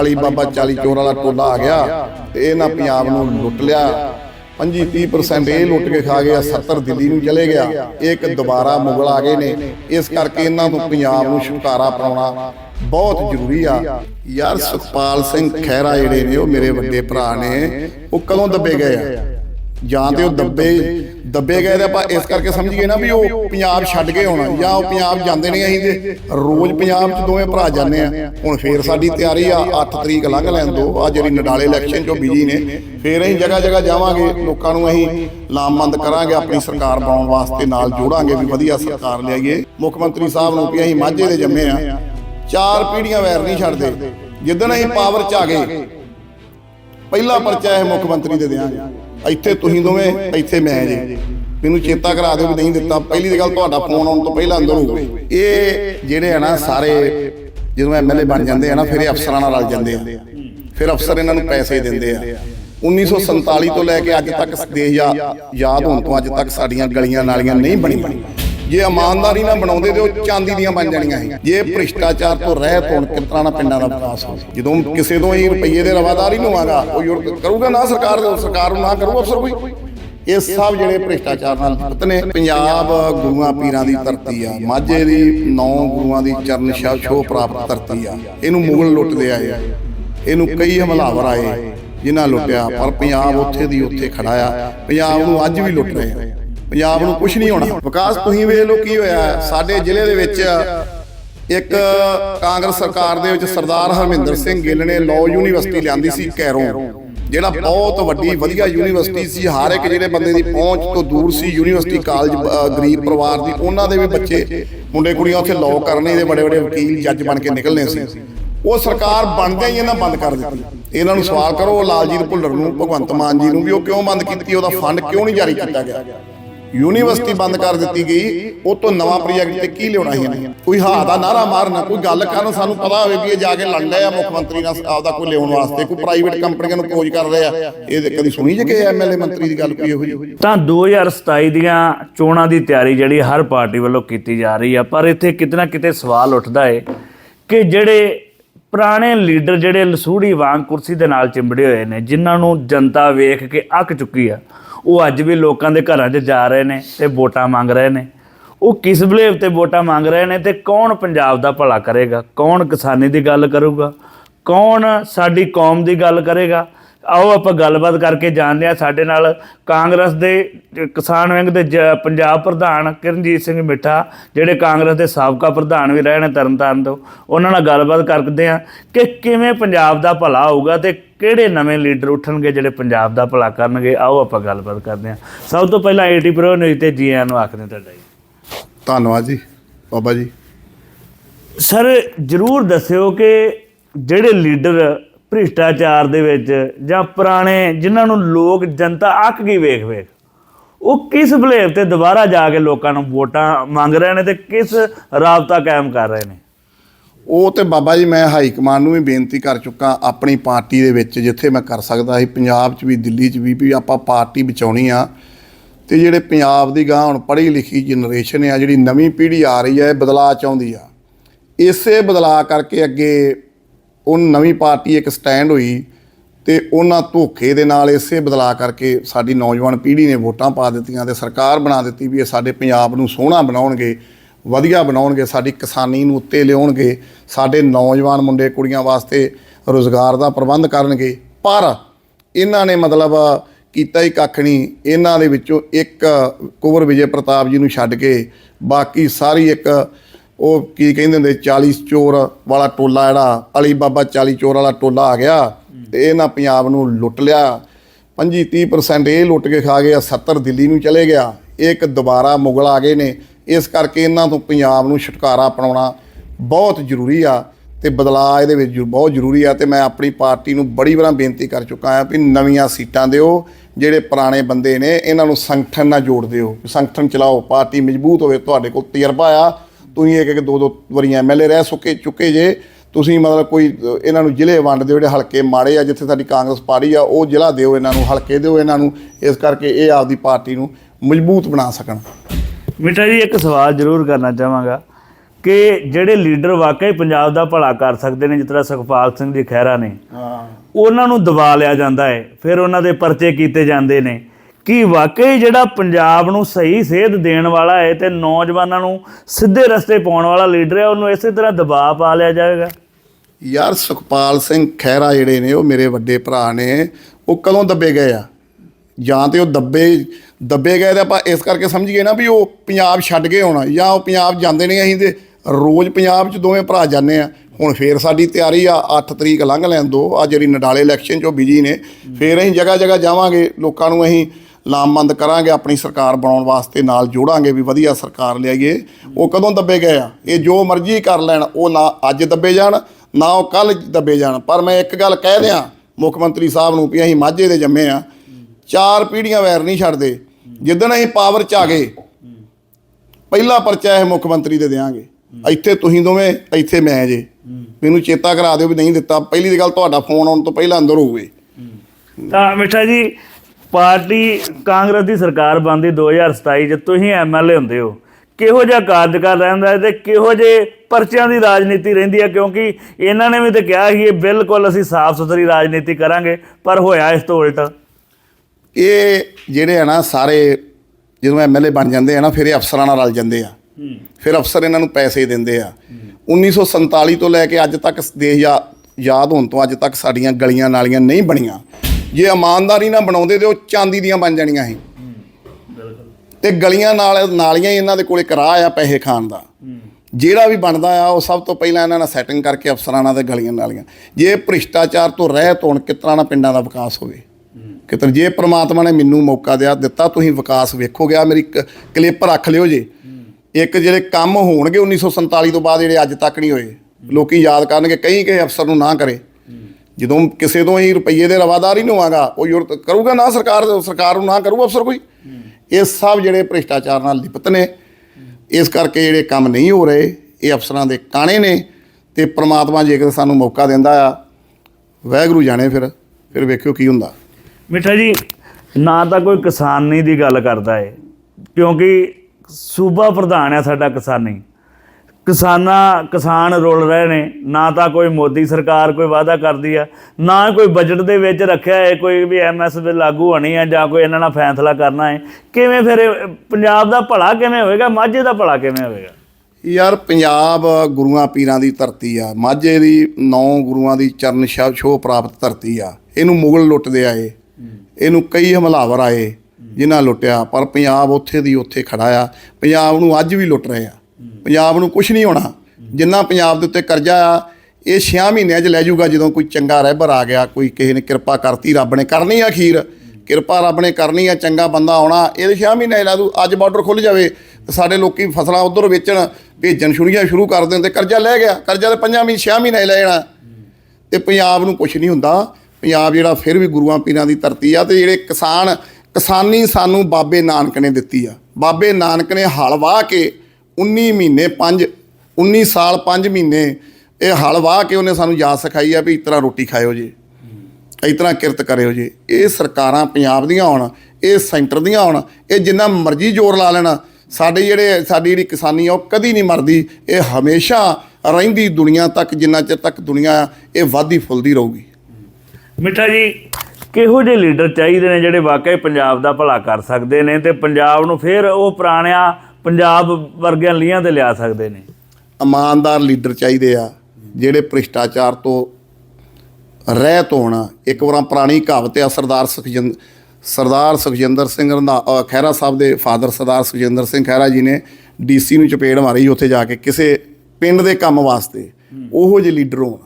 ਅਲੀ ਬਾਬਾ 40 ਚੋਰ ਵਾਲਾ ਟੋਲਾ ਆ ਗਿਆ ਤੇ ਇਹਨਾਂ ਪੰਜਾਬ ਨੂੰ ਲੁੱਟ ਲਿਆ। 25 30% ਇਹ ਲੁੱਟ ਕੇ ਖਾ ਗਿਆ 70 ਦਿੱਲੀ ਨੂੰ ਚਲੇ ਗਿਆ। ਇੱਕ ਦੁਬਾਰਾ ਮੁਗਲ ਆ ਗਏ ਨੇ। ਇਸ ਕਰਕੇ ਇਹਨਾਂ ਤੋਂ ਪੰਜਾਬ ਨੂੰ ਛੁਟਕਾਰਾ ਪਾਉਣਾ ਬਹੁਤ ਜ਼ਰੂਰੀ ਆ। ਯਾਰ ਸੁਖਪਾਲ ਸਿੰਘ ਖਹਿਰਾ ਜਿਹੜੇ ਨੇ ਉਹ ਮੇਰੇ ਵੱਡੇ ਭਰਾ ਨੇ ਉਹ ਕਦੋਂ ਦੱਬੇ ਗਏ ਆ? ਜਾਂ ਤੇ ਉਹ ਦੱਬੇ ਦੱਬੇ ਗਏ ਤੇ ਆਪਾਂ ਇਸ ਕਰਕੇ ਸਮਝੀਏ ਨਾ ਵੀ ਉਹ ਪੰਜਾਬ ਛੱਡ ਕੇ ਆਉਣਾ ਜਾਂ ਉਹ ਪੰਜਾਬ ਜਾਂਦੇ ਨੇ ਅਸੀਂ ਤੇ ਰੋਜ਼ ਪੰਜਾਬ 'ਚ ਦੋਵੇਂ ਭਰਾ ਜਾਂਦੇ ਆ। ਹੁਣ ਫੇਰ ਸਾਡੀ ਤਿਆਰੀ ਆ 8 ਤਰੀਕ ਲੰਘ ਲੈਣ ਦੋ। ਆ ਜਿਹੜੀ ਨਡਾਲੇ ਇਲੈਕਸ਼ਨ 'ਚੋਂ ਬਿਜ਼ੀ ਨੇ, ਫੇਰ ਅਸੀਂ ਜਗ੍ਹਾ ਜਗ੍ਹਾ ਜਾਵਾਂਗੇ, ਲੋਕਾਂ ਨੂੰ ਅਸੀਂ ਲਾਮਬੰਦ ਕਰਾਂਗੇ, ਆਪਣੀ ਸਰਕਾਰ ਬਣਾਉਣ ਵਾਸਤੇ ਨਾਲ ਜੋੜਾਂਗੇ ਵੀ ਵਧੀਆ ਸਰਕਾਰ ਲਿਆਈਏ। ਮੁੱਖ ਮੰਤਰੀ ਸਾਹਿਬ ਨੂੰ ਵੀ ਅਸੀਂ ਮਾਝੇ ਦੇ ਜੰਮੇ ਆ। ਚਾਰ ਪੀੜੀਆਂ ਵੈਰ ਨਹੀਂ ਛੱਡਦੇ। ਜਿੱਦਣ ਅਸੀਂ ਪਾਵਰ 'ਚ ਆ ਗਏ, ਪਹਿਲਾ ਪਰਚਾ ਇਹ ਮੁੱਖ ਮੰਤਰੀ ਦੇ ਦਿਆਂਗੇ। ਇੱਥੇ ਤੁਸੀਂ ਦੋਵੇਂ ਇੱਥੇ ਮੈਂ ਜੀ। ਮੈਨੂੰ ਚੇਤਾ ਕਰਾ ਦਿਓ ਵੀ ਨਹੀਂ ਦਿੱਤਾ। ਪਹਿਲੀ ਦੀ ਗੱਲ ਤੁਹਾਡਾ ਫੋਨ ਆਉਣ ਤੋਂ ਪਹਿਲਾਂ ਅੰਦਰ ਹੋਊ ਇਹ ਜਿਹੜੇ ਆ ਨਾ ਸਾਰੇ, ਜਦੋਂ ਐਮਐਲਏ ਬਣ ਜਾਂਦੇ ਆ ਨਾ, ਫਿਰ ਇਹ ਅਫਸਰਾਂ ਨਾਲ ਰਲ ਜਾਂਦੇ ਆ। ਫਿਰ ਅਫਸਰ ਇਹਨਾਂ ਨੂੰ ਪੈਸੇ ਦਿੰਦੇ ਆ। 1947 ਤੋਂ ਲੈ ਕੇ ਅੱਜ ਤੱਕ ਦੇਸ਼ ਯਾ- ਯਾਦ ਹੋਣ ਤੋਂ ਅੱਜ ਤੱਕ ਸਾਡੀਆਂ ਗਲੀਆਂ ਨਾਲੀਆਂ ਨਹੀਂ ਬਣੀਆਂ। ਜੇ ਇਮਾਨਦਾਰੀ ਨਾਲ ਬਣਾਉਂਦੇ ਤੇ ਉਹ ਚਾਂਦੀ ਦੀਆਂ ਬਣ ਜਾਣੀਆਂ ਸੀ। ਜੇ ਭ੍ਰਿਸ਼ਟਾਚਾਰ ਤੋਂ ਰਹਿਤ ਹੋਣ ਕਿਸ ਤਰ੍ਹਾਂ ਪਿੰਡਾਂ ਦਾ ਵਿਕਾਸ ਹੋ ਜਦੋਂ ਕਿਸੇ ਤੋਂ ਹੀ ਰੁਪਈਏ ਦੇ ਰਵਾਦਾਰ ਹੀ ਨਹੀਂ ਉਹ ਯੁਰ- ਕਰੂਗਾ ਨਾ ਸਰਕਾਰ ਸਰਕਾਰ ਨੂੰ ਨਾ ਕਰੂ ਅਫਸਰ ਕੋਈ। ਇਹ ਸਭ ਜਿਹੜੇ ਭ੍ਰਿਸ਼ਟਾਚਾਰ ਨਾਲ ਲਿਪਤ ਨੇ। ਪੰਜਾਬ ਗੁਰੂਆਂ ਪੀਰਾਂ ਦੀ ਧਰਤੀ ਆ। ਮਾਝੇ ਦੀ ਨੌ ਗੁਰੂਆਂ ਦੀ ਚਰਨ ਛਾਹ ਛੋਹ ਪ੍ਰਾਪਤ ਧਰਤੀ ਆ। ਇਹਨੂੰ ਮੁਗਲ ਲੁੱਟਦੇ ਆਏ ਇਹਨੂੰ ਕਈ ਹਮਲਾਵਰ ਆਏ, ਜਿਨ੍ਹਾਂ ਲੁੱਟਿਆ। ਪਰ ਪੰਜਾਬ ਉੱਥੇ ਦੀ ਉੱਥੇ ਖੜਾ ਆ। ਪੰਜਾਬ ਨੂੰ ਅੱਜ ਵੀ ਲੁੱਟ ਰਹੇ ਆ। ਪੰਜਾਬ ਨੂੰ ਕੁਝ ਨਹੀਂ ਹੋਣਾ। ਵਿਕਾਸ, ਤੁਸੀਂ ਵੇਖ ਲਓ ਕੀ ਹੋਇਆ। ਸਾਡੇ ਜ਼ਿਲ੍ਹੇ ਦੇ ਵਿੱਚ ਇੱਕ ਕਾਂਗਰਸ ਸਰਕਾਰ ਦੇ ਵਿੱਚ ਸਰਦਾਰ ਹਰਮਿੰਦਰ ਸਿੰਘ ਗਿੱਲ ਨੇ ਲਾਅ ਯੂਨੀਵਰਸਿਟੀ ਲਿਆਂਦੀ ਸੀ ਕੈਰੋਂ ਜਿਹੜਾ ਬਹੁਤ ਵੱਡੀ, ਵਧੀਆ ਯੂਨੀਵਰਸਿਟੀ ਸੀ। ਹਰ ਇੱਕ ਜਿਹੜੇ ਬੰਦੇ ਦੀ ਪਹੁੰਚ ਤੋਂ ਦੂਰ ਸੀ, ਯੂਨੀਵਰਸਿਟੀ ਕਾਲਜ ਗਰੀਬ ਪਰਿਵਾਰ ਦੀ, ਉਹਨਾਂ ਦੇ ਵੀ ਬੱਚੇ, ਮੁੰਡੇ, ਕੁੜੀਆਂ ਉੱਥੇ ਲਾਅ ਕਰਨੇ ਦੇ ਬੜੇ ਬੜੇ ਵਕੀਲ, ਜੱਜ ਬਣ ਕੇ ਨਿਕਲਨੇ ਸੀ। ਉਹ ਸਰਕਾਰ ਬਣਦਿਆਂ ਹੀ ਇਹਨਾਂ ਬੰਦ ਕਰ ਦਿੱਤੀ। ਇਹਨਾਂ ਨੂੰ ਸਵਾਲ ਕਰੋ, ਲਾਲਜੀਤ ਭੁੱਲਰ ਨੂੰ, ਭਗਵੰਤ ਮਾਨ ਜੀ ਨੂੰ ਵੀ ਉਹ ਕਿਉਂ ਬੰਦ ਕੀਤੀ? ਉਹਦਾ ਫੰਡ ਕਿਉਂ ਨਹੀਂ ਜਾਰੀ ਕੀਤਾ ਗਿਆ? ਯੂਨੀਵਰਸਿਟੀ ਬੰਦ ਕਰ ਦਿੱਤੀ ਗਈ, ਉਹ ਤੋਂ ਨਵਾਂ ਪ੍ਰੋਜੈਕਟ ਤੇ ਕੀ ਲਿਆਉਣਾ ਸੀ ਇਹਨੇ? ਕੋਈ ਹਾਂ ਦਾ ਨਾਰਾ ਮਾਰਨਾ, ਕੋਈ ਗੱਲ ਕਰਨ, ਸਾਨੂੰ ਪਤਾ ਹੋਵੇ ਵੀ ਇਹ ਜਾ ਕੇ ਲੜਦਾ ਆ ਮੁੱਖ ਮੰਤਰੀ ਨਾਲ ਆਪਦਾ ਕੋਈ ਲਿਆਉਣ ਵਾਸਤੇ, ਕੋਈ ਪ੍ਰਾਈਵੇਟ ਕੰਪਨੀਆਂ ਨੂੰ ਖੋਜ ਕਰ ਰਹੇ ਇਹ ਕਦੀ ਸੁਣੀ ਜੇ ਕਿ ਐਮਐਲਏ ਮੰਤਰੀ ਦੀ ਗੱਲ ਕੋਈ ਇਹੋ ਜਿਹੀ? ਤਾਂ 2027 ਦੀਆਂ ਚੋਣਾਂ ਦੀ ਤਿਆਰੀ ਜਿਹੜੀ ਹਰ ਪਾਰਟੀ ਵੱਲੋਂ ਕੀਤੀ ਜਾ ਰਹੀ ਆ, ਪਰ ਇੱਥੇ ਕਿਤੇ ਨਾ ਕਿਤੇ ਸਵਾਲ ਉੱਠਦਾ ਏ ਕਿ ਜਿਹੜੇ ਪੁਰਾਣੇ ਲੀਡਰ ਜਿਹੜੇ ਲਸੂੜੀ ਵਾਂਗ ਕੁਰਸੀ ਦੇ ਨਾਲ ਚਿੰਬੜੇ ਹੋਏ ਨੇ, ਜਿਨ੍ਹਾਂ ਨੂੰ ਜਨਤਾ ਵੇਖ ਕੇ ਅੱਕ ਚੁੱਕੀ ਆ ਉਹ ਅੱਜ ਵੀ ਲੋਕਾਂ ਦੇ ਘਰਾਂ 'ਚ ਜਾ ਰਹੇ ਨੇ ਤੇ ਵੋਟਾਂ ਮੰਗ ਰਹੇ ਨੇ। ਉਹ ਕਿਸ ਬਲੇਵ ਤੇ ਵੋਟਾਂ ਮੰਗ ਰਹੇ ਨੇ ਤੇ ਕੌਣ ਪੰਜਾਬ ਦਾ ਭਲਾ ਕਰੇਗਾ? ਕੌਣ ਕਿਸਾਨੀ ਦੀ ਗੱਲ ਕਰੂਗਾ? ਕੌਣ ਸਾਡੀ ਕੌਮ ਦੀ ਗੱਲ ਕਰੇਗਾ? ਆਓ ਆਪਾਂ ਗੱਲਬਾਤ ਕਰਕੇ ਜਾਣਦੇ ਆ ਸਾਡੇ ਨਾਲ ਕਾਂਗਰਸ ਦੇ ਕਿਸਾਨ ਵਿੰਗ ਦੇ ਜ- ਪੰਜਾਬ ਪ੍ਰਧਾਨ ਕਿਰਨਜੀਤ ਸਿੰਘ ਮਿੱਠਾ, ਜਿਹੜੇ ਕਾਂਗਰਸ ਦੇ ਸਾਬਕਾ ਪ੍ਰਧਾਨ ਵੀ ਰਹੇ ਨੇ ਤਰਨਤਾਰਨ ਤੋਂ। ਉਹਨਾਂ ਨਾਲ ਗੱਲਬਾਤ ਕਰਦੇ ਆ ਕਿ ਕਿਵੇਂ ਪੰਜਾਬ ਦਾ ਭਲਾ ਹੋਊਗਾ ਤੇ ਕਿਹੜੇ ਨਵੇਂ ਲੀਡਰ ਉੱਠਣਗੇ ਜਿਹੜੇ ਪੰਜਾਬ ਦਾ ਭਲਾ ਕਰਨਗੇ? ਆਓ ਆਪਾਂ ਗੱਲਬਾਤ ਕਰਦੇ ਆ ਸਭ ਤੋਂ ਪਹਿਲਾਂ ਏਟੀ ਪ੍ਰੋ ਨਿਊਜ਼ ਤੇ ਜੀ ਆਇਆਂ ਨੂੰ ਆਖਦੇ ਤੁਹਾਡਾ ਜੀ। ਧੰਨਵਾਦ ਜੀ ਬਾਬਾ ਜੀ। ਸਰ ਜਰੂਰ ਦੱਸਿਓ ਕਿ ਜਿਹੜੇ ਲੀਡਰ ਭ੍ਰਿਸ਼ਟਾਚਾਰ ਦੇ ਵਿੱਚ ਜਾਂ ਪੁਰਾਣੇ ਜਿਨ੍ਹਾਂ ਨੂੰ ਲੋਕ ਜਨਤਾ ਅੱਕ ਗਈ ਵੇਖ ਵੇਖ ਉਹ ਕਿਸ ਭਲੇਵ ਤੇ ਦੁਬਾਰਾ ਜਾ ਕੇ ਲੋਕਾਂ ਨੂੰ ਵੋਟਾਂ ਮੰਗ ਰਹੇ ਨੇ ਤੇ ਕਿਸ ਰਾਬਤਾ ਕਾਇਮ ਕਰ ਰਹੇ ਨੇ? ਉਹ ਤੇ ਬਾਬਾ ਜੀ ਮੈਂ ਹਾਈ ਕਮਾਂਡ ਨੂੰ ਵੀ ਬੇਨਤੀ ਕਰ ਚੁੱਕਾ ਆਪਣੀ ਪਾਰਟੀ ਦੇ ਵਿੱਚ, ਜਿੱਥੇ ਮੈਂ ਕਰ ਸਕਦਾ ਸੀ। ਪੰਜਾਬ 'ਚ ਵੀ, ਦਿੱਲੀ 'ਚ ਵੀ ਵੀ ਆਪਾਂ ਪਾਰਟੀ ਬਚਾਉਣੀ ਆ। ਤੇ ਜਿਹੜੇ ਪੰਜਾਬ ਦੀ ਗਾਂ ਹੁਣ ਪੜ੍ਹੀ ਲਿਖੀ ਜਨਰੇਸ਼ਨ ਆ, ਜਿਹੜੀ ਨਵੀਂ ਪੀੜ੍ਹੀ ਆ ਰਹੀ ਹੈ ਇਹ ਬਦਲਾਅ ਚਾਹੁੰਦੀ ਆ। ਇਸੇ ਬਦਲਾਅ ਕਰਕੇ ਅੱਗੇ ਉਹ ਨਵੀਂ ਪਾਰਟੀ ਇੱਕ ਸਟੈਂਡ ਹੋਈ ਤੇ ਉਹਨਾਂ ਧੋਖੇ ਦੇ ਨਾਲ ਇਸੇ ਬਦਲਾਅ ਕਰਕੇ ਸਾਡੀ ਨੌਜਵਾਨ ਪੀੜ੍ਹੀ ਨੇ ਵੋਟਾਂ ਪਾ ਦਿੱਤੀਆਂ ਤੇ ਸਰਕਾਰ ਬਣਾ ਦਿੱਤੀ ਵੀ ਇਹ ਸਾਡੇ ਪੰਜਾਬ ਨੂੰ ਸੋਹਣਾ ਬਣਾਉਣਗੇ। ਵਧੀਆ ਬਣਾਉਣਗੇ, ਸਾਡੀ ਕਿਸਾਨੀ ਨੂੰ ਉੱਤੇ ਲਿਆਉਣਗੇ, ਸਾਡੇ ਨੌਜਵਾਨ ਮੁੰਡੇ ਕੁੜੀਆਂ ਵਾਸਤੇ ਰੋਜ਼ਗਾਰ ਦਾ ਪ੍ਰਬੰਧ ਕਰਨਗੇ। ਪਰ ਇਹਨਾਂ ਨੇ ਮਤਲਬ ਕੀਤਾ ਹੀ ਕੱਖ ਨਹੀਂ। ਇਹਨਾਂ ਦੇ ਵਿੱਚੋਂ ਇੱਕ ਕੁਵਰ ਵਿਜੇ ਪ੍ਰਤਾਪ ਜੀ ਨੂੰ ਛੱਡ ਕੇ ਬਾਕੀ ਸਾਰੀ ਇੱਕ ਉਹ ਕੀ ਕਹਿੰਦੇ ਹੁੰਦੇ 40 ਚੋਰ ਵਾਲਾ ਟੋਲਾ ਜਿਹੜਾ, ਅਲੀ ਬਾਬਾ 40 ਚੋਰ ਵਾਲਾ ਟੋਲਾ ਆ ਗਿਆ ਤੇ ਇਹਨਾਂ ਪੰਜਾਬ ਨੂੰ ਲੁੱਟ ਲਿਆ। 25 30% ਇਹ ਲੁੱਟ ਕੇ ਖਾ ਗਿਆ 70 ਦਿੱਲੀ ਨੂੰ ਚਲੇ ਗਿਆ। ਇੱਕ ਦੁਬਾਰਾ ਮੁਗਲ ਆ ਗਏ ਨੇ। ਇਸ ਕਰਕੇ ਇਹਨਾਂ ਤੋਂ ਪੰਜਾਬ ਨੂੰ ਛੁਟਕਾਰਾ ਅਪਣਾਉਣਾ ਬਹੁਤ ਜ਼ਰੂਰੀ ਆ ਤੇ ਬਦਲਾਅ ਇਹਦੇ ਵਿੱਚ ਜ਼ਰੂ- ਬਹੁਤ ਜ਼ਰੂਰੀ ਆ ਤੇ ਮੈਂ ਆਪਣੀ ਪਾਰਟੀ ਨੂੰ ਬੜੀ ਵਾਰ ਬੇਨਤੀ ਕਰ ਚੁੱਕਾ ਆ ਵੀ ਨਵੀਆਂ ਸੀਟਾਂ ਦਿਓ, ਜਿਹੜੇ ਪੁਰਾਣੇ ਬੰਦੇ ਨੇ, ਇਹਨਾਂ ਨੂੰ ਸੰਗਠਨ ਨਾਲ ਜੋੜ ਦਿਓ। ਸੰਗਠਨ ਚਲਾਓ, ਪਾਰਟੀ ਮਜ਼ਬੂਤ ਹੋਵੇ, ਤੁਹਾਡੇ ਕੋਲ ਤਜਰਬਾ ਆ, ਤੁਸੀਂ ਇੱਕ ਇੱਕ, ਦੋ ਦੋ ਵਾਰੀ ਐਮਐਲਏ ਰਹਿ ਸੁੱਕੇ ਚੁੱਕੇ ਜੇ, ਤੁਸੀਂ ਮਤਲਬ ਕੋਈ, ਇਹਨਾਂ ਨੂੰ ਜ਼ਿਲ੍ਹੇ ਵੰਡ ਦਿਓ, ਜਿਹੜੇ ਹਲਕੇ ਮਾੜੇ ਆ, ਜਿੱਥੇ ਸਾਡੀ ਕਾਂਗਰਸ ਪਾਰਟੀ ਆ, ਉਹ ਜ਼ਿਲ੍ਹਾ ਦਿਓ ਇਹਨਾਂ ਨੂੰ, ਹਲਕੇ ਦਿਓ ਇਹਨਾਂ ਨੂੰ, ਇਸ ਕਰਕੇ ਇਹ ਆਪਦੀ ਪਾਰਟੀ ਨੂੰ ਮਜ਼ਬੂਤ ਬਣਾ ਸਕਣ। ਮਿੱਠਾ ਜੀ ਇੱਕ ਸਵਾਲ ਜ਼ਰੂਰ ਕਰਨਾ ਚਾਹਾਂਗਾ ਕਿ ਜਿਹੜੇ ਲੀਡਰ ਵਾਕਈ ਪੰਜਾਬ ਦਾ ਭਲਾ ਕਰ ਸਕਦੇ ਨੇ ਜਿਸ ਤਰ੍ਹਾਂ ਸੁਖਪਾਲ ਸਿੰਘ ਜੀ ਖਹਿਰਾ ਨੇ ਹਾਂ। ਉਹਨਾਂ ਨੂੰ ਦਬਾ ਲਿਆ ਜਾਂਦਾ ਹੈ ਫਿਰ ਉਹਨਾਂ ਦੇ ਪਰਚੇ ਕੀਤੇ ਜਾਂਦੇ ਨੇ। ਕੀ ਵਾਕਈ ਜਿਹੜਾ ਪੰਜਾਬ ਨੂੰ ਸਹੀ ਸੇਧ ਦੇਣ ਵਾਲਾ ਹੈ ਤੇ ਨੌਜਵਾਨਾਂ ਨੂੰ ਸਿੱਧੇ ਰਸਤੇ ਪਾਉਣ ਵਾਲਾ ਲੀਡਰ ਹੈ ਉਹਨੂੰ ਇਸੇ ਤਰ੍ਹਾਂ ਦਬਾਅ ਪਾ ਲਿਆ ਜਾਏਗਾ ਯਾਰ ਸੁਖਪਾਲ ਸਿੰਘ ਖਹਿਰਾ ਜਿਹੜੇ ਨੇ ਉਹ ਮੇਰੇ ਵੱਡੇ ਭਰਾ ਨੇ ਉਹ ਕਦੋਂ ਦੱਬੇ ਗਏ ਆ? ਜਾਂ ਤੇ ਉਹ ਦੱਬੇ ਦੱਬੇ ਗਏ ਤਾਂ ਆਪਾਂ ਇਸ ਕਰਕੇ ਸਮਝੀਏ ਨਾ ਵੀ ਉਹ ਪੰਜਾਬ ਛੱਡ ਕੇ ਆਉਣਾ ਜਾਂ ਉਹ ਪੰਜਾਬ ਜਾਂਦੇ ਨੇ ਅਸੀਂ ਤੇ ਰੋਜ਼ ਪੰਜਾਬ 'ਚ ਦੋਵੇਂ ਭਰਾ ਜਾਂਦੇ ਆ। ਹੁਣ ਫੇਰ ਸਾਡੀ ਤਿਆਰੀ ਆ 8 ਤਰੀਕ ਲੰਘ ਲੈਣ ਦੋ। ਆ ਜਿਹੜੀ ਨਡਾਲੇ ਇਲੈਕਸ਼ਨ 'ਚੋਂ ਬਿਜ਼ੀ ਨੇ। ਫੇਰ ਅਸੀਂ ਜਗ੍ਹਾ ਜਗ੍ਹਾ ਜਾਵਾਂਗੇ, ਲੋਕਾਂ ਨੂੰ ਅਸੀਂ ਲਾਮਬੰਦ ਕਰਾਂਗੇ, ਆਪਣੀ ਸਰਕਾਰ ਬਣਾਉਣ ਵਾਸਤੇ ਨਾਲ ਜੋੜਾਂਗੇ ਵੀ ਵਧੀਆ ਸਰਕਾਰ ਲਿਆਈਏ। ਉਹ ਕਦੋਂ ਦੱਬੇ ਗਏ ਆ? ਇਹ ਜੋ ਮਰਜ਼ੀ ਕਰ ਲੈਣ, ਉਹ ਨਾ ਅੱਜ ਦੱਬੇ ਜਾਣ, ਨਾ ਉਹ ਕੱਲ ਦੱਬੇ ਜਾਣ। ਪਰ ਮੈਂ ਇੱਕ ਗੱਲ ਕਹਿ ਦਿਆਂ ਮੁੱਖ ਮੰਤਰੀ ਸਾਹਿਬ ਨੂੰ ਵੀ ਅਸੀਂ ਮਾਝੇ ਦੇ ਜੰਮੇ ਆ। ਚਾਰ ਪੀੜ੍ਹੀਆਂ ਵੈਰ ਨਹੀਂ ਛੱਡਦੇ। ਜਿੱਦਣ ਅਸੀਂ ਪਾਵਰ 'ਚ ਆ ਗਏ, ਪਹਿਲਾ ਪਰਚਾ ਇਹ ਮੁੱਖ ਮੰਤਰੀ ਦੇ ਦੇਾਂਗੇ ਇੱਥੇ ਤੁਸੀਂ ਦੋਵੇਂ, ਇੱਥੇ ਮੈਂ ਜੇ। ਮੈਨੂੰ ਚੇਤਾ ਕਰਾ ਦਿਓ ਵੀ ਨਹੀਂ ਦਿੱਤਾ। ਪਹਿਲੀ ਦੀ ਗੱਲ ਤੁਹਾਡਾ ਫੋਨ ਆਉਣ ਤੋਂ ਪਹਿਲਾਂ ਅੰਦਰ ਹੋਵੇ ਤਾਂ ਮਿੱਠਾ ਜੀ, ਪਾਰਟੀ ਕਾਂਗਰਸ ਦੀ ਸਰਕਾਰ ਬਣਦੀ 2027 ਚ ਤੁਸੀਂ ਐਮਐਲਏ ਹੁੰਦੇ ਹੋ। ਕਿਹੋ ਜਿਹਾ ਕਾਰਜਕਾਲ ਰਹਿੰਦਾ ਤੇ ਕਿਹੋ ਜਿਹੇ ਪਰਚਿਆਂ ਦੀ ਰਾਜਨੀਤੀ ਰਹਿੰਦੀ ਹੈ? ਕਿਉਂਕਿ ਇਹਨਾਂ ਨੇ ਵੀ ਤਾਂ ਕਿਹਾ ਸੀ, ਇਹ ਬਿਲਕੁਲ ਅਸੀਂ ਸਾਫ਼ ਸੁਥਰੀ ਰਾਜਨੀਤੀ ਕਰਾਂਗੇ, ਪਰ ਹੋਇਆ ਇਸ ਤੋਂ ਉਲਟ। ਇਹ ਜਿਹੜੇ ਆ ਨਾ ਸਾਰੇ ਜਦੋਂ ਐਮਐਲਏ ਬਣ ਜਾਂਦੇ ਆ ਨਾ ਫਿਰ ਇਹ ਅਫਸਰਾਂ ਨਾਲ ਰਲ ਜਾਂਦੇ ਆ। ਫਿਰ ਅਫਸਰ ਇਹਨਾਂ ਨੂੰ ਪੈਸੇ ਦਿੰਦੇ ਆ। 1947 ਤੋਂ ਲੈ ਕੇ ਅੱਜ ਤੱਕ ਦੇਸ਼ ਯਾ- ਯਾਦ ਹੋਣ ਤੋਂ ਅੱਜ ਤੱਕ ਸਾਡੀਆਂ ਗਲੀਆਂ ਨਾਲੀਆਂ ਨਹੀਂ ਬਣੀਆਂ। ਜੇ ਇਮਾਨਦਾਰੀ ਨਾਲ ਬਣਾਉਂਦੇ ਤੇ ਉਹ ਚਾਂਦੀ ਦੀਆਂ ਬਣ ਜਾਣੀਆਂ ਸੀ। ਤੇ ਗਲੀਆਂ ਨਾਲ ਨਾਲੀਆਂ ਹੀ ਇਹਨਾਂ ਦੇ ਕੋਲੇ ਕਰਾਹ ਆ ਪੈਸੇ ਖਾਣ ਦਾ। ਜਿਹੜਾ ਵੀ ਬਣਦਾ ਆ ਉਹ ਸਭ ਤੋਂ ਪਹਿਲਾਂ ਇਹਨਾਂ ਨਾਲ ਸੈਟਿੰਗ ਕਰਕੇ ਅਫਸਰਾਂ ਨਾਲ ਤੇ ਗਲੀਆਂ ਨਾਲੀਆਂ। ਜੇ ਭ੍ਰਿਸ਼ਟਾਚਾਰ ਤੋਂ ਰਹਿਤ ਹੋਣ ਕਿਤਨਾ ਨਾ ਪਿੰਡਾਂ ਦਾ ਵਿਕਾਸ ਹੋਵੇ। ਕਿਤੇ ਜੇ ਪ੍ਰਮਾਤਮਾ ਨੇ ਮੈਨੂੰ ਮੌਕਾ ਦਿਆ ਦਿੱਤਾ ਤੁਸੀਂ ਵਿਕਾਸ ਵੇਖੋਗੇ ਆ ਮੇਰੀ ਕ- ਕਲਿੱਪ ਰੱਖ ਲਿਓ ਜੇ। ਇੱਕ ਜਿਹੜੇ ਕੰਮ ਹੋਣਗੇ 1947 ਤੋਂ ਬਾਅਦ ਜਿਹੜੇ ਅੱਜ ਤੱਕ ਨਹੀਂ ਹੋਏ ਲੋਕੀ ਯਾਦ ਕਰਨਗੇ ਕਈ ਕਿਸੇ ਅਫਸਰ ਨੂੰ ਨਾ ਕਰੇ। ਜਦੋਂ ਕਿਸੇ ਤੋਂ ਹੀ ਰੁਪਈਏ ਦੇ ਰਵਾਦਾਰ ਹੀ ਨਹੀਂ ਹੋਵਾਂਗਾ ਉਹ ਯੁਰਤ ਕਰੂਗਾ ਨਾ ਸਰਕਾਰ ਸਰਕਾਰ ਨੂੰ ਨਾ ਕਰੂ ਅਫਸਰ ਕੋਈ। ਇਹ ਸਭ ਜਿਹੜੇ ਭ੍ਰਿਸ਼ਟਾਚਾਰ ਨਾਲ ਲਿਪਤ ਨੇ। ਇਸ ਕਰਕੇ ਜਿਹੜੇ ਕੰਮ ਨਹੀਂ ਹੋ ਰਹੇ ਇਹ ਅਫਸਰਾਂ ਦੇ ਕਾਣੇ ਨੇ ਤੇ ਪ੍ਰਮਾਤਮਾ ਜੇਕਰ ਸਾਨੂੰ ਮੌਕਾ ਦਿੰਦਾ ਆ ਵਾਹਿਗੁਰੂ ਜਾਣੇ ਫਿਰ ਫਿਰ ਵੇਖਿਓ ਕੀ ਹੁੰਦਾ। ਮਿੱਠਾ ਜੀ, ਨਾ ਤਾਂ ਕੋਈ ਕਿਸਾਨੀ ਦੀ ਗੱਲ ਕਰਦਾ ਏ, ਕਿਉਂਕਿ ਸੂਬਾ ਪ੍ਰਧਾਨ ਹੈ ਸਾਡਾ ਕਿਸਾਨੀ। ਕਿਸਾਨਾਂ, ਕਿਸਾਨ ਰੁਲ ਰਹੇ ਨੇ, ਨਾ ਤਾਂ ਕੋਈ ਮੋਦੀ ਸਰਕਾਰ ਕੋਈ ਵਾਅਦਾ ਕਰਦੀ ਆ, ਨਾ ਕੋਈ ਬਜਟ ਦੇ ਵਿੱਚ ਰੱਖਿਆ ਹੈ ਕੋਈ ਵੀ ਐਮਐਸਪੀ ਲਾਗੂ ਹੋਣੀ ਆ ਜਾਂ ਕੋਈ ਇਹਨਾਂ ਨਾਲ ਫੈਸਲਾ ਕਰਨਾ ਹੈ ਕਿਵੇਂ ਫਿਰ ਪੰਜਾਬ ਦਾ ਭਲਾ ਕਿਵੇਂ ਹੋਵੇਗਾ, ਮਾਝੇ ਦਾ ਭਲਾ ਕਿਵੇਂ ਹੋਵੇਗਾ? ਯਾਰ, ਪੰਜਾਬ ਗੁਰੂਆਂ ਪੀਰਾਂ ਦੀ ਧਰਤੀ ਆ, ਮਾਝੇ ਦੀ ਨੌ ਗੁਰੂਆਂ ਦੀ ਚਰਨ ਛਾਹ ਛੋਹ ਪ੍ਰਾਪਤ ਧਰਤੀ ਆ, ਇਹਨੂੰ ਮੁਗਲ ਲੁੱਟਦੇ ਆਏ ਇਹਨੂੰ ਕਈ ਹਮਲਾਵਰ ਆਏ, ਜਿਨ੍ਹਾਂ ਲੁੱਟਿਆ, ਪਰ ਪੰਜਾਬ ਉੱਥੇ ਦੀ ਉੱਥੇ ਖੜਾ ਆ। ਪੰਜਾਬ ਨੂੰ ਅੱਜ ਵੀ ਲੁੱਟ ਰਹੇ ਆ। ਪੰਜਾਬ ਨੂੰ ਕੁਝ ਨਹੀਂ ਹੋਣਾ। ਜਿੰਨਾ ਪੰਜਾਬ ਦੇ ਉੱਤੇ ਕਰਜ਼ਾ ਆ, ਇਹ 6 ਮਹੀਨਿਆਂ 'ਚ ਲੈ ਜਾਊਗਾ ਜਦੋਂ ਕੋਈ ਚੰਗਾ ਰਹਿਬਰ ਆ ਗਿਆ, ਕੋਈ ਕਿਸੇ ਨੇ ਕਿਰਪਾ ਕਰਤੀ, ਰੱਬ ਨੇ ਕਰਨੀ ਆ ਅਖੀਰ। ਕਿਰਪਾ ਰੱਬ ਨੇ ਕਰਨੀ ਆ, ਚੰਗਾ ਬੰਦਾ ਆਉਣਾ, ਇਹਦੇ 6 ਮਹੀਨੇ ਲਾ ਦੂ ਅੱਜ ਬਾਰਡਰ ਖੁੱਲ ਜਾਵੇ, ਸਾਡੇ ਲੋਕੀ ਫਸਲਾਂ ਉਧਰ ਵੇਚਣ, ਭੇਜਣ ਸ਼ੁਰੂਆਂ ਸ਼ੁਰੂ ਕਰ ਦੇਣ ਤੇ ਕਰਜ਼ਾ ਲੈ ਗਿਆ, ਕਰਜ਼ਾ ਤੇ 5 ਮਹੀਨੇ 6 ਮਹੀਨੇ ਲੈ ਜਾਣਾ। ਤੇ ਪੰਜਾਬ ਨੂੰ ਕੁਝ ਨਹੀਂ ਹੁੰਦਾ। ਪੰਜਾਬ ਜਿਹੜਾ ਫਿਰ ਵੀ ਗੁਰੂਆਂ ਪੀਰਾਂ ਦੀ ਧਰਤੀ ਆ ਤੇ ਜਿਹੜੇ ਕਿਸਾਨ, ਕਿਸਾਨੀ ਸਾਨੂੰ ਬਾਬੇ ਨਾਨਕ ਨੇ ਦਿੱਤੀ ਆ। ਬਾਬੇ ਨਾਨਕ ਨੇ ਹਲ ਵਾਹ ਕੇ 19 ਮਹੀਨੇ 5 19 ਸਾਲ 5 ਮਹੀਨੇ ਇਹ ਹਲ ਵਾਹ ਕੇ ਉਹਨੇ ਸਾਨੂੰ ਯਾਦ ਸਿਖਾਈ ਆ ਵੀ ਇਸ ਤਰ੍ਹਾਂ ਰੋਟੀ ਖਾਇਓ ਜੀ। ਇਸ ਤਰ੍ਹਾਂ ਕਿਰਤ ਕਰਿਓ ਜੀ। ਇਹ ਸਰਕਾਰਾਂ ਪੰਜਾਬ ਦੀਆਂ ਹੋਣ ਇਹ ਸੈਂਟਰ ਦੀਆਂ ਹੋਣ ਇਹ ਜਿੰਨਾ ਮਰਜ਼ੀ ਜ਼ੋਰ ਲਾ ਲੈਣਾ, ਸਾਡੇ ਜਿਹੜੇ, ਸਾਡੀ ਜਿਹੜੀ ਕਿਸਾਨੀ ਆ ਉਹ ਕਦੀ ਨਹੀਂ ਮਰਦੀ। ਇਹ ਹਮੇਸ਼ਾ ਰਹਿੰਦੀ ਦੁਨੀਆ ਤੱਕ, ਜਿੰਨਾ ਚਿਰ ਤੱਕ ਦੁਨੀਆ ਆ ਇਹ ਵਾਧੀ ਫੁੱਲਦੀ ਰਹੂਗੀ। ਮਿੱਠਾ ਜੀ ਕਿਹੋ ਜਿਹੇ ਲੀਡਰ ਚਾਹੀਦੇ ਨੇ ਜਿਹੜੇ ਵਾਕਈ ਪੰਜਾਬ ਦਾ ਭਲਾ ਕਰ ਸਕਦੇ ਨੇ ਤੇ ਪੰਜਾਬ ਨੂੰ ਫਿਰ ਉਹ ਪੁਰਾਣਿਆਂ ਪੰਜਾਬ ਵਰਗਿਆਂ ਲੀਹਾਂ ਤੇ ਲਿਆ ਸਕਦੇ ਨੇ? ਇਮਾਨਦਾਰ ਲੀਡਰ ਚਾਹੀਦੇ ਆ ਜਿਹੜੇ ਭ੍ਰਿਸ਼ਟਾਚਾਰ ਤੋਂ ਰਹਿਤ ਹੋਣ। ਇੱਕ ਵਾਰਾਂ ਪੁਰਾਣੀ ਕਹਾਵਤ ਆ ਸਰਦਾਰ ਸੁਖਜਿੰਦ ਸਰਦਾਰ ਸੁਖਜਿੰਦਰ ਸਿੰਘ ਰੰਧਾ ਖਹਿਰਾ ਸਾਹਿਬ ਦੇ ਫਾਦਰ ਸਰਦਾਰ ਸੁਖਜਿੰਦਰ ਸਿੰਘ ਖਹਿਰਾ ਜੀ ਨੇ ਡੀਸੀ ਨੂੰ ਚਪੇੜ ਮਾਰੀ ਉੱਥੇ ਜਾ ਕੇ ਕਿਸੇ ਪਿੰਡ ਦੇ ਕੰਮ ਵਾਸਤੇ। ਉਹੋ ਜਿਹੇ ਲੀਡਰ ਹੋਣ।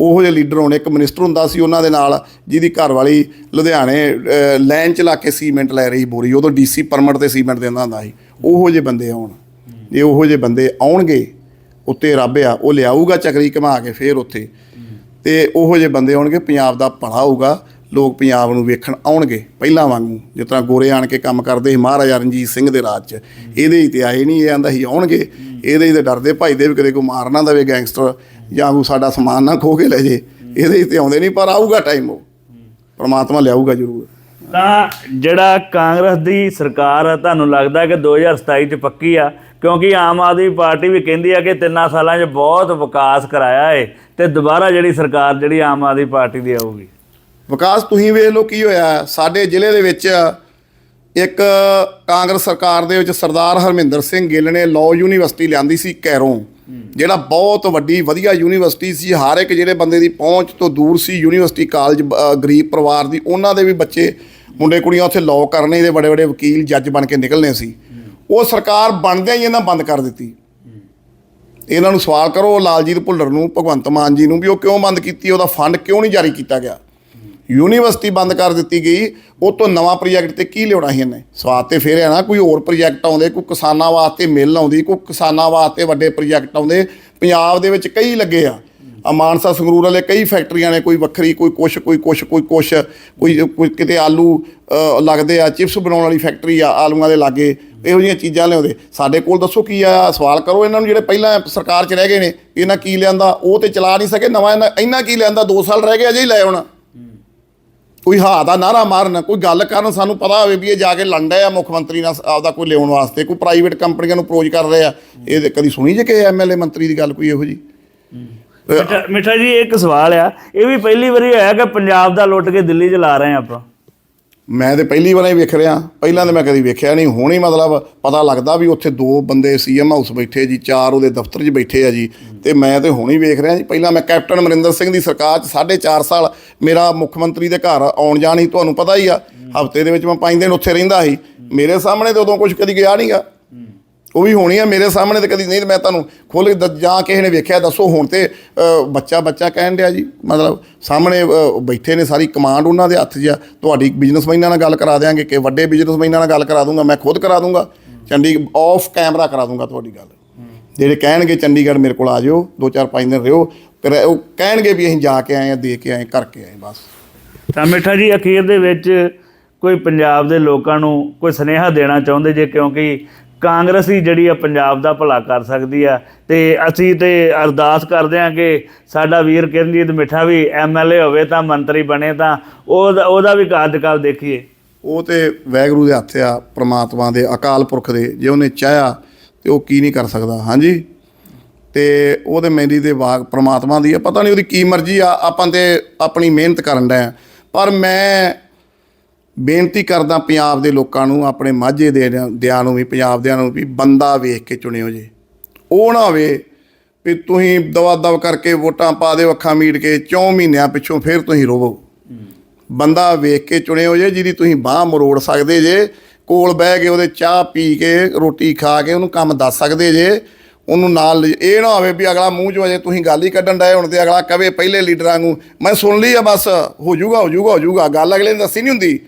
ਉਹੋ ਜਿਹੇ ਲੀਡਰ ਹੋਣ ਇੱਕ ਮਿਨਿਸਟਰ ਹੁੰਦਾ ਸੀ ਉਹਨਾਂ ਦੇ ਨਾਲ ਜਿਹਦੀ ਘਰ ਵਾਲੀ ਲੁਧਿਆਣੇ ਚ ਲਾ ਕੇ ਸੀਮੈਂਟ ਲੈ ਰਹੀ ਬੋਰੀ ਉਦੋਂ ਡੀਸੀ ਪਰਮਿਟ ਤੇ ਸੀਮੈਂਟ ਦਿੰਦਾ ਹੁੰਦਾ ਸੀ। ਉਹੋ ਜਿਹੇ ਬੰਦੇ ਆਉਣ ਜੇ ਉਹੋ ਜਿਹੇ ਬੰਦੇ ਆਉਣਗੇ ਉੱਤੇ ਰੱਬ ਆ ਉਹ ਲਿਆਊਗਾ ਚੱਕਰੀ ਘਮਾ ਕੇ ਫੇਰ ਉੱਥੇ। ਤੇ ਉਹੋ ਜਿਹੇ ਬੰਦੇ ਆਉਣਗੇ ਪੰਜਾਬ ਦਾ ਭਲਾ ਹੋਊਗਾ ਲੋਕ ਪੰਜਾਬ ਨੂੰ ਵੇਖਣ ਆਉਣਗੇ ਪਹਿਲਾਂ ਵਾਂਗੂ। ਜਿਸ ਤਰ੍ਹਾਂ ਗੋਰੇ ਆਣ ਕੇ ਕੰਮ ਕਰਦੇ ਸੀ ਮਹਾਰਾਜਾ ਰਣਜੀਤ ਸਿੰਘ ਦੇ ਰਾਜ 'ਚ। ਇਹਦੇ ਹੀ ਤੇ ਆਏ ਨਹੀਂ ਇਹ ਆਂਦਾ ਸੀ ਆਉਣਗੇ। ਇਹਦੇ ਹੀ ਤੇ ਡਰਦੇ ਭਾਈ ਦੇ ਵੀ ਕਦੇ ਕੋਈ ਮਾਰ ਨਾ ਦੇਵੇ ਗੈਂਗਸਟਰ। ਜਾਂ ਕੋਈ ਸਾਡਾ ਸਮਾਨ ਨਾ ਖੋ ਕੇ ਲੈ ਜੇ ਇਹਦੇ ਤੇ ਆਉਂਦੇ ਨਹੀਂ ਪਰ ਆਊਗਾ ਟਾਈਮ ਉਹ। ਪ੍ਰਮਾਤਮਾ ਲਿਆਊਗਾ ਜ਼ਰੂਰ। ਤਾਂ ਜਿਹੜਾ ਕਾਂਗਰਸ ਦੀ ਸਰਕਾਰ ਆ ਤੁਹਾਨੂੰ ਲੱਗਦਾ ਕਿ 2027 ਚ ਪੱਕੀ ਆ? ਕਿਉਂਕਿ ਆਮ ਆਦਮੀ ਪਾਰਟੀ ਵੀ ਕਹਿੰਦੀ ਆ ਕਿ ਤਿੰਨਾਂ ਸਾਲਾਂ 'ਚ ਬਹੁਤ ਵਿਕਾਸ ਕਰਾਇਆ ਏ ਤੇ ਦੁਬਾਰਾ ਜਿਹੜੀ ਸਰਕਾਰ ਜਿਹੜੀ ਆਮ ਆਦਮੀ ਪਾਰਟੀ ਦੀ ਆਊਗੀ? ਵਿਕਾਸ ਤੁਸੀਂ ਵੇਖ ਲਓ ਕੀ ਹੋਇਆ। ਸਾਡੇ ਜ਼ਿਲ੍ਹੇ ਦੇ ਵਿੱਚ ਇੱਕ ਕਾਂਗਰਸ ਸਰਕਾਰ ਦੇ ਵਿੱਚ ਸਰਦਾਰ ਹਰਮਿੰਦਰ ਸਿੰਘ ਗਿੱਲ ਨੇ ਲਾਅ ਯੂਨੀਵਰਸਿਟੀ ਲਿਆਂਦੀ ਸੀ ਕੈਰੋਂ ਜਿਹੜਾ ਬਹੁਤ ਵੱਡੀ, ਵਧੀਆ ਯੂਨੀਵਰਸਿਟੀ ਸੀ, ਹਰ ਇੱਕ ਜਿਹੜੇ ਬੰਦੇ ਦੀ ਪਹੁੰਚ ਤੋਂ ਦੂਰ ਸੀ, ਯੂਨੀਵਰਸਿਟੀ ਕਾਲਜ ਗਰੀਬ ਪਰਿਵਾਰ ਦੀ, ਉਹਨਾਂ ਦੇ ਵੀ ਬੱਚੇ, ਮੁੰਡੇ ਕੁੜੀਆਂ ਉੱਥੇ ਲਾਅ ਕਰਨੇ ਦੇ ਬੜੇ ਬੜੇ ਵਕੀਲ ਜੱਜ ਬਣ ਕੇ ਨਿਕਲਨੇ ਸੀ। ਉਹ ਸਰਕਾਰ ਬਣਦਿਆਂ ਹੀ ਇਹਨਾਂ ਬੰਦ ਕਰ ਦਿੱਤੀ। ਇਹਨਾਂ ਨੂੰ ਸਵਾਲ ਕਰੋ, ਲਾਲਜੀਤ ਭੁੱਲਰ ਨੂੰ, ਭਗਵੰਤ ਮਾਨ ਜੀ ਨੂੰ ਵੀ ਉਹ ਕਿਉਂ ਬੰਦ ਕੀਤੀ? ਉਹਦਾ ਫੰਡ ਕਿਉਂ ਨਹੀਂ ਜਾਰੀ ਕੀਤਾ ਗਿਆ? ਯੂਨੀਵਰਸਿਟੀ ਬੰਦ ਕਰ ਦਿੱਤੀ ਗਈ, ਉਹ ਤੋਂ ਨਵਾਂ ਪ੍ਰੋਜੈਕਟ ਤੇ ਕੀ ਲਿਆਉਣਾ ਸੀ ਇਹਨੇ? ਸਵਾਦ ਤੇ ਫੇਰ ਹੈ ਨਾ, ਕੋਈ ਹੋਰ ਪ੍ਰੋਜੈਕਟ ਆਉਂਦੇ, ਕੋਈ ਕਿਸਾਨਾਂ ਵਾਸਤੇ ਮਿਲ ਆਉਂਦੀ, ਕੋਈ ਕਿਸਾਨਾਂ ਵਾਸਤੇ ਵੱਡੇ ਪ੍ਰੋਜੈਕਟ ਆਉਂਦੇ। ਪੰਜਾਬ ਦੇ ਵਿੱਚ ਕਈ ਲੱਗੇ ਆ। ਆ ਮਾਨਸਾ ਸੰਗਰੂਰ ਵਾਲੇ ਕਈ ਫੈਕਟਰੀਆਂ ਨੇ, ਕੋਈ ਵੱਖਰੀ, ਕੋਈ ਕੁਛ ਕੋਈ ਕੁਛ ਕੋਈ ਕੁਛ, ਕੋਈ ਕਿਤੇ ਆਲੂ ਲੱਗਦੇ ਆ, ਚਿਪਸ ਬਣਾਉਣ ਵਾਲੀ ਫੈਕਟਰੀ ਆ, ਆਲੂਆਂ ਦੇ ਲਾਗੇ, ਇਹੋ ਜਿਹੀਆਂ ਚੀਜ਼ਾਂ ਲਿਆਉਂਦੇ। ਸਾਡੇ ਕੋਲ ਦੱਸੋ ਕੀ ਆ, ਸਵਾਲ ਕਰੋ ਇਹਨਾਂ ਨੂੰ, ਜਿਹੜੇ ਪਹਿਲਾਂ ਸਰਕਾਰ 'ਚ ਰਹਿ ਗਏ ਨੇ, ਇਹਨਾਂ ਕੀ ਲਿਆਂਦਾ? ਉਹ ਤੇ ਚਲਾ ਨਹੀਂ ਸਕੇ, ਨਵਾਂ ਇਹਨਾਂ ਇਹਨਾਂ ਕੀ ਲਿਆਂਦਾ? 2 ਸਾਲ ਰਹਿ ਗਏ, ਅਜੇ ਹੀ ਲੈ ਆਉਣਾ। ਕੋਈ ਹਾ ਦਾ ਨਾਰਾ ਮਾਰਨ, ਕੋਈ ਗੱਲ ਕਰਨ, ਸਾਨੂੰ ਪਤਾ ਹੋਵੇ ਵੀ ਇਹ ਜਾ ਕੇ ਲੰਡਾ ਆ ਮੁੱਖ ਮੰਤਰੀ ਨਾਲ ਆਪਦਾ ਕੋਈ ਲਿਆਉਣ ਵਾਸਤੇ, ਕੋਈ ਪ੍ਰਾਈਵੇਟ ਕੰਪਨੀਆਂ ਨੂੰ ਅਪਰੋਚ ਕਰ ਰਹੇ। ਆ ਇਹ ਕਦੀ ਸੁਣੀ ਜੇ ਕਿ ਐਮਐਲਏ ਮੰਤਰੀ ਦੀ ਗੱਲ ਕੋਈ ਇਹੋ ਜੀ ਮਿੱਠਾ ਮਿੱਠਾ ਜੀ ਇੱਕ ਸਵਾਲ ਆ। ਇਹ ਵੀ ਪਹਿਲੀ ਵਾਰੀ ਹੋਇਆ ਕਿ ਪੰਜਾਬ ਦਾ ਲੁੱਟ ਕੇ ਦਿੱਲੀ 'ਚ ਲਾ ਰਹੇ ਆ ਆਪਾਂ। ਮੈਂ ਤੇ ਪਹਿਲੀ ਵਾਰ ਹੀ ਵੇਖ ਰਿਹਾ। ਪਹਿਲਾਂ ਤਾਂ ਮੈਂ ਕਦੀ ਵੇਖਿਆ ਨਹੀਂ। ਹੁਣ ਹੀ ਮਤਲਬ ਪਤਾ ਲੱਗਦਾ ਵੀ ਉੱਥੇ ਦੋ ਬੰਦੇ ਸੀਐਮ ਹਾਊਸ ਬੈਠੇ ਜੀ, ਚਾਰ ਉਹਦੇ ਦਫ਼ਤਰ 'ਚ ਬੈਠੇ ਆ ਜੀ। ਤੇ ਮੈਂ ਤੇ ਹੁਣ ਹੀ ਵੇਖ ਰਿਹਾ ਜੀ। ਪਹਿਲਾਂ ਮੈਂ ਕੈਪਟਨ ਅਮਰਿੰਦਰ ਸਿੰਘ ਦੀ ਸਰਕਾਰ 'ਚ 4.5 ਸਾਲ ਮੇਰਾ ਮੁੱਖ ਮੰਤਰੀ ਦੇ ਘਰ ਆਉਣ ਜਾਣ ਹੀ ਤੁਹਾਨੂੰ ਪਤਾ ਹੀ ਆ। ਹਫ਼ਤੇ ਦੇ ਵਿੱਚ ਮੈਂ 5 ਦਿਨ ਉੱਥੇ ਰਹਿੰਦਾ ਸੀ। ਮੇਰੇ ਸਾਹਮਣੇ ਤੇ ਉਦੋਂ ਕੁਝ ਕਦੀ ਗਿਆ ਨਹੀਂਗਾ ਉਹ ਵੀ ਹੋਣੀ ਆ ਮੇਰੇ ਸਾਹਮਣੇ ਤੇ ਕਦੀ ਨਹੀਂ ਮੈਂ ਤੁਹਾਨੂੰ ਖੋਲ ਕੇ ਦ- ਜਾਂ ਕਿਸੇ ਨੇ ਵੇਖਿਆ ਦੱਸੋ ਹੁਣ ਤੇ ਬੱਚਾ ਬੱਚਾ ਕਹਿਣ ਡਿਆ ਜੀ। ਮਤਲਬ ਸਾਹਮਣੇ ਬੈਠੇ ਨੇ ਸਾਰੀ ਕਮਾਂਡ ਉਹਨਾਂ ਦੇ ਹੱਥ 'ਚ ਆ। ਤੁਹਾਡੀ ਬਿਜ਼ਨਸਮੈਨਾਂ ਨਾਲ ਗੱਲ ਕਰਾ ਦਿਆਂਗੇ ਕਿ ਵੱਡੇ ਬਿਜ਼ਨਸਮੈਨਾਂ ਨਾਲ ਗੱਲ ਕਰਾ ਦੂੰਗਾ, ਮੈਂ ਖੁਦ ਕਰਾ ਦੂੰਗਾ। ਚੰਡੀ ਆਫ ਕੈਮਰਾ ਕਰਾ ਦੂੰਗਾ ਤੁਹਾਡੀ ਗੱਲ। ਜਿਹੜੇ ਕਹਿਣਗੇ ਚੰਡੀਗੜ੍ਹ ਮੇਰੇ ਕੋਲ ਆ ਜਾਓ, ਦੋ ਚਾਰ ਪੰਜ ਦਿਨ ਰਿਓ, ਫਿਰ ਉਹ ਕਹਿਣਗੇ ਵੀ ਅਸੀਂ ਜਾ ਕੇ ਆਏ ਆ, ਦੇ ਕੇ ਆਏ, ਕਰਕੇ ਆਏ, ਬਸ। ਤਾਂ ਮਿੱਠਾ ਜੀ, ਅਖੀਰ ਦੇ ਵਿੱਚ ਕੋਈ ਪੰਜਾਬ ਦੇ ਲੋਕਾਂ ਨੂੰ ਕੋਈ ਸੁਨੇਹਾ ਦੇਣਾ ਚਾਹੁੰਦੇ ਜੇ? ਕਿਉਂਕਿ ਕਾਂਗਰਸ ਹੀ ਜਿਹੜੀ ਆ ਪੰਜਾਬ ਦਾ ਭਲਾ ਕਰ ਸਕਦੀ ਆ ਤੇ ਅਸੀਂ ਤੇ ਅਰਦਾਸ ਕਰਦੇ ਹਾਂ ਕਿ ਸਾਡਾ ਵੀਰ ਕਿਰਨਜੀਤ ਮਿੱਠਾ ਵੀ ਐਮਐਲਏ ਹੋਵੇ ਤਾਂ ਮੰਤਰੀ ਬਣੇ ਤਾਂ ਉਹਦਾ ਉਹਦਾ ਵੀ ਕਾਰਜਕਾਲ ਦੇਖੀਏ। ਉਹ ਤੇ ਵੈਗਰੂ ਦੇ ਹੱਥ ਆ, ਪ੍ਰਮਾਤਮਾ ਦੇ, ਅਕਾਲ ਪੁਰਖ ਦੇ, ਜੇ ਉਹਨੇ ਚਾਹਿਆ ਤੇ ਉਹ ਕੀ ਨਹੀਂ ਕਰ ਸਕਦਾ, ਹਾਂਜੀ? ਤੇ ਉਹਦੇ ਮੇਰੀ ਦੇ ਵਾਗ ਪ੍ਰਮਾਤਮਾ ਦੀ ਆ, ਪਤਾ ਨਹੀਂ ਉਹਦੀ ਕੀ ਮਰਜ਼ੀ ਆ, ਆਪਾਂ ਤੇ ਆਪਣੀ ਮਿਹਨਤ ਕਰਨ ਡਏ ਪਰ ਮੈਂ ਬੇਨਤੀ ਕਰਦਾ ਪੰਜਾਬ ਦੇ ਲੋਕਾਂ ਨੂੰ, ਆਪਣੇ ਮਾਝੇ ਦੇ ਦਿਆਂ ਨੂੰ ਵੀ, ਪੰਜਾਬ ਦਿਆਂ ਨੂੰ ਵੀ ਬੰਦਾ ਵੇਖ ਕੇ ਚੁਣਿਓ ਜੇ। ਉਹ ਨਾ ਹੋਵੇ ਵੀ ਤੁਸੀਂ ਦਵਾ ਦਵ ਕਰਕੇ ਵੋਟਾਂ ਪਾ ਦਿਓ, ਅੱਖਾਂ ਮੀਟ ਕੇ 4 ਮਹੀਨਿਆਂ ਪਿੱਛੋਂ ਫਿਰ ਤੁਸੀਂ ਰੋਵੋ। ਬੰਦਾ ਵੇਖ ਕੇ ਚੁਣਿਓ ਜੇ, ਜਿਹਦੀ ਤੁਸੀਂ ਬਾਹ ਮਰੋੜ ਸਕਦੇ ਜੇ, ਕੋਲ ਬਹਿ ਕੇ ਉਹਦੇ ਚਾਹ ਪੀ ਕੇ, ਰੋਟੀ ਖਾ ਕੇ ਉਹਨੂੰ ਕੰਮ ਦੱਸ ਸਕਦੇ ਜੇ, ਉਹਨੂੰ ਨਾਲ ਇਹ ਨਾ ਹੋਵੇ ਵੀ ਅਗਲਾ ਮੂੰਹ ਚੋਂ ਅਜੇ ਤੁਸੀਂ ਗੱਲ ਹੀ ਕੱਢਣ ਡਏ ਹੁਣ ਤੇ ਅਗਲਾ ਕਵੇ ਪਹਿਲੇ ਲੀਡਰਾਂ ਨੂੰ ਮੈਂ ਸੁਣ ਲਈ ਆ ਬਸ, ਹੋ ਜਾਊਗਾ ਹੋ ਜਾਊਗਾ ਹੋ ਜਾਊਗਾ, ਗੱਲ ਅਗਲੇ ਨੇ ਦੱਸੀ ਨਹੀਂ ਹੁੰਦੀ।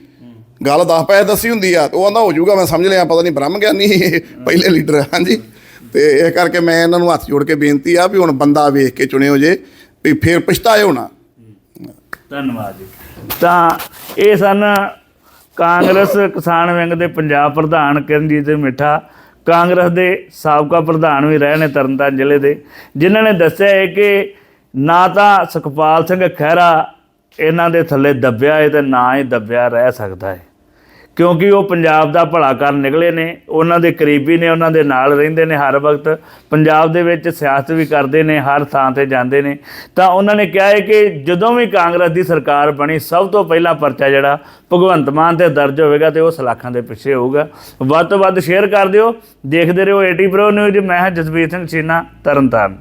ਗੱਲ 10 ਪੈਸੇ ਦੱਸੀ ਹੁੰਦੀ ਆ, ਉਹ ਆਂਦਾ ਹੋ ਜਾਊਗਾ, ਮੈਂ ਸਮਝ ਲਿਆ, ਪਤਾ ਨਹੀਂ ਬ੍ਰਹਮ ਗਿਆਨੀ ਪਹਿਲੇ ਲੀਡਰ ਹਾਂਜੀ। ਤੇ ਇਹ ਕਰਕੇ ਮੈਂ ਇਹਨਾਂ ਨੂੰ ਹੱਥ ਜੋੜ ਕੇ ਬੇਨਤੀ ਆ ਵੀ ਹੁਣ ਬੰਦਾ ਵੇਖ ਕੇ ਚੁਣਿਓ ਜੇ, ਵੀ ਫੇਰ ਪਛਤਾਇਓ ਨਾ। ਧੰਨਵਾਦ ਜੀ। ਤਾਂ ਇਹ ਸਨ ਕਾਂਗਰਸ ਕਿਸਾਨ ਵਿੰਗ ਦੇ ਪੰਜਾਬ ਪ੍ਰਧਾਨ ਕਿਰਨਜੀਤ ਮਿੱਠਾ, ਕਾਂਗਰਸ ਦੇ ਸਾਬਕਾ ਪ੍ਰਧਾਨ ਵੀ ਰਹੇ ਨੇ ਤਰਨਤਾਰਨ ਜ਼ਿਲ੍ਹੇ ਦੇ, ਜਿਨ੍ਹਾਂ ਨੇ ਦੱਸਿਆ ਹੈ ਕਿ ਨਾ ਤਾਂ ਸੁਖਪਾਲ ਸਿੰਘ ਖਹਿਰਾ ਇਹਨਾਂ ਦੇ ਥੱਲੇ ਦੱਬਿਆ ਹੈ ਤੇ ਨਾ ਹੀ ਦੱਬਿਆ ਰਹਿ ਸਕਦਾ ਹੈ ਕਿਉਂਕਿ ਉਹ ਪੰਜਾਬ ਦਾ ਭਲਾ ਕਰਨ ਨਿਕਲੇ ਨੇ, ਉਹਨਾਂ ਦੇ ਕਰੀਬੀ ਨੇ, ਉਹਨਾਂ ਦੇ ਨਾਲ ਰਹਿੰਦੇ ਨੇ ਹਰ ਵਕਤ, ਪੰਜਾਬ ਦੇ ਵਿੱਚ ਸਿਆਸਤ ਵੀ ਕਰਦੇ ਨੇ, ਹਰ ਥਾਂ ਤੇ ਜਾਂਦੇ ਨੇ। ਤਾਂ ਉਹਨਾਂ ਨੇ ਕਿਹਾ ਹੈ ਕਿ ਜਦੋਂ ਵੀ ਕਾਂਗਰਸ ਦੀ ਸਰਕਾਰ ਬਣੀ, ਸਭ ਤੋਂ ਪਹਿਲਾ ਪਰਚਾ ਜਿਹੜਾ ਭਗਵੰਤ ਮਾਨ ਤੇ ਦਰਜ ਹੋਵੇਗਾ ਤੇ ਉਹ ਸਲਾਖਾਂ ਦੇ ਪਿੱਛੇ ਹੋਊਗਾ। ਵੱਧ ਤੋਂ ਵੱਧ ਸ਼ੇਅਰ ਕਰ ਦਿਓ, ਦੇਖਦੇ ਰਹੋ ਏਟੀ ਪ੍ਰੋ ਨਿਊਜ਼ ਮੈਂ ਹਾਂ ਜਸਵੀਰ ਸਿੰਘ ਸ਼ੀਨਾ, ਤਰਨਤਾਰਨ।